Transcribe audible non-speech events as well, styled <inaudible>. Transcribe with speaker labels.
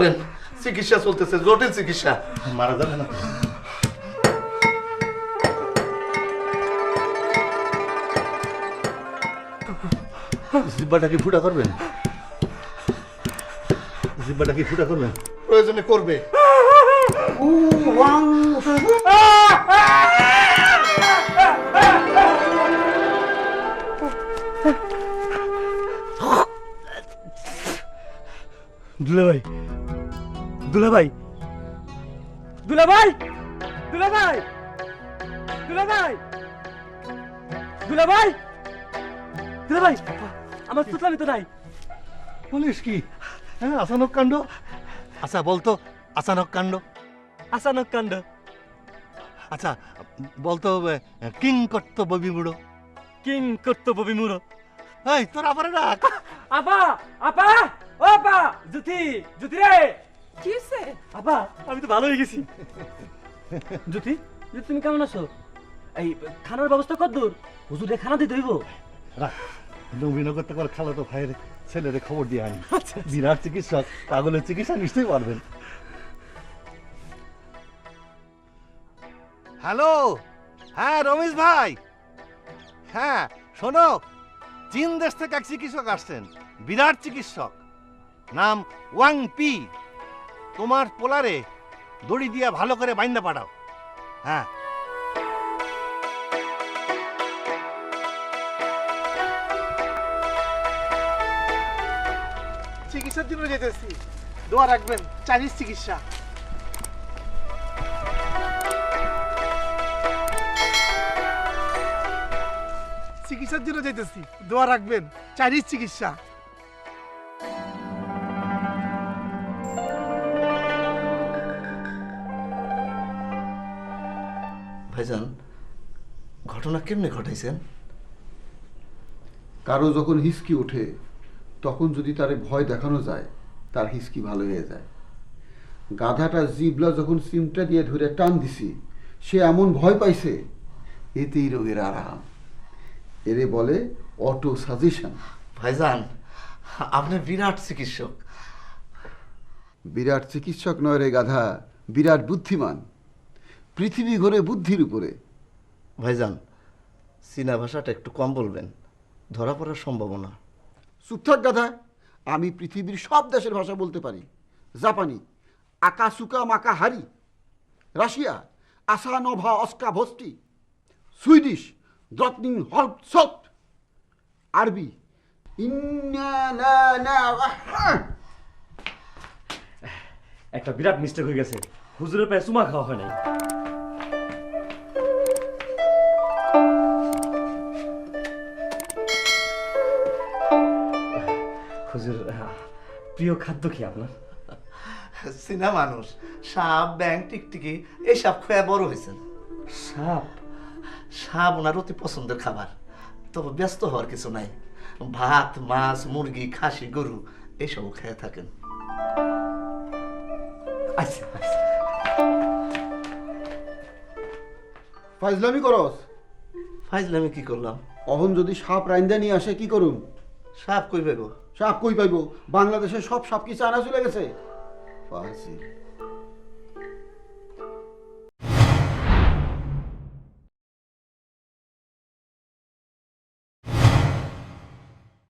Speaker 1: করেন চিকিৎসা চলতেছে জটিল চিকিৎসা।
Speaker 2: মারা যাবে না। জিব্বাটা কি ফুটা করবেন? জিব্বাটা কি ফুটা করবেন?
Speaker 1: প্রয়োজনে করবে।
Speaker 3: দুলা ভাই দুলা ভাই দুলা ভাই দুলা ভাই দুলা ভাই দুলা ভাই দুলা ভাই আমার সুতলামি তো নাই।
Speaker 2: বলিস কি? হ্যাঁ আচানক কাণ্ড। আচ্ছা বলতো আচানক কাণ্ড।
Speaker 3: আচানক কাণ্ড।
Speaker 2: আচ্ছা বলতো কিং কর্তব্য বিমূঢ়
Speaker 3: কিং কর্তব্য বিমূঢ়
Speaker 2: এই তোর আবার ডাক
Speaker 3: আপা আপা ও আপা জুতি জ্যোতি রে।
Speaker 4: কি হয়েছে
Speaker 3: আপা আমি তো ভালো হয়ে গেছি। <laughs> জুতি জুতি তুমি কেমন আছো? এই খানার ব্যবস্থা কত দূর। হুজুরে খানা দিতে হইব।
Speaker 2: রাখ নবীনগর থেকে খালা তো ভাইয়ের ছেলেরে খবর দিয়ে আনি। <laughs> বিরাট চিকিৎসক পাগলের চিকিৎসা নিশ্চয়ই পারবেন। হ্যালো? হ্যাঁ রমেশ ভাই। হ্যাঁ শোনো চীন দেশ থেকে এক চিকিৎসক আসছেন বিরাট চিকিৎসক। নাম ওয়াং পি তোমার পোলারে দড়ি দিয়া ভালো করে বাইন্দা পাঠাও হ্যাঁ।
Speaker 5: চিকিৎসার জন্য যেতেছি। দোয়া রাখবেন চাইনিজ চিকিৎসা। চিকিৎসার জন্য যেতেছি। দোয়া রাখবেন চাইনিজ চিকিৎসা।
Speaker 1: ভাইজান ঘটনা কেমনে ঘটাইছেন?
Speaker 6: কারও যখন হিসকি ওঠে তখন যদি তারে ভয় দেখানো যায় তার হিসকি ভালো হয়ে যায়। গাধাটা জিবলা যখন সিমটা দিয়ে ধরে টান দিছি সে এমন ভয় পাইছে এতেই রোগের আরাম। এরে বলে অটো সাজেশন।
Speaker 1: ভাইজান আপনি বিরাট চিকিৎসক।
Speaker 6: বিরাট চিকিৎসক নয় রে গাধা বিরাট বুদ্ধিমান। পৃথিবী ঘরে বুদ্ধির উপরে।
Speaker 1: ভাইজান চীনা ভাষাটা একটু কম বলবেন। ধরা পড়ার সম্ভাবনা।
Speaker 6: চুপ থাক গাধা। আমি পৃথিবীর সব দেশের ভাষা বলতে পারি। জাপানি আকাসুকা মাকা হারি। রাশিয়া আসা নভা অস্কা ভস্টি। সুইডিশ দ্রত্নিং হল্প সট আরবি
Speaker 3: একটা বিরাট মিস্টেক হয়ে গেছে। হুজুরের পায়ে চুমা খাওয়া হয় নাই। হুজুর প্রিয় খাদ্য কি আপনার?
Speaker 1: চীনা মানুষ সাপ ব্যাং টিকটিকি এই সাপ খোয়া বড় হয়েছেন
Speaker 3: সাপ?
Speaker 1: সাপ ওনার অতি পছন্দের খাবার। তবে ব্যস্ত হওয়ার কিছু নাই। ভাত মাছ মুরগি খাসি গরু এসব খেয়ে থাকেন।
Speaker 3: আচ্ছা আচ্ছা।
Speaker 6: ফাইজলামি করস?
Speaker 1: ফাইজলে আমি কি করলাম?
Speaker 6: অহন যদি সাপ রাইন্দা নিয়ে আসে কি করুম?
Speaker 1: সাপ কই বেগো
Speaker 6: সাপ কই পাইব? বাংলাদেশে সব সাপ কি চায়না চলে গেছে।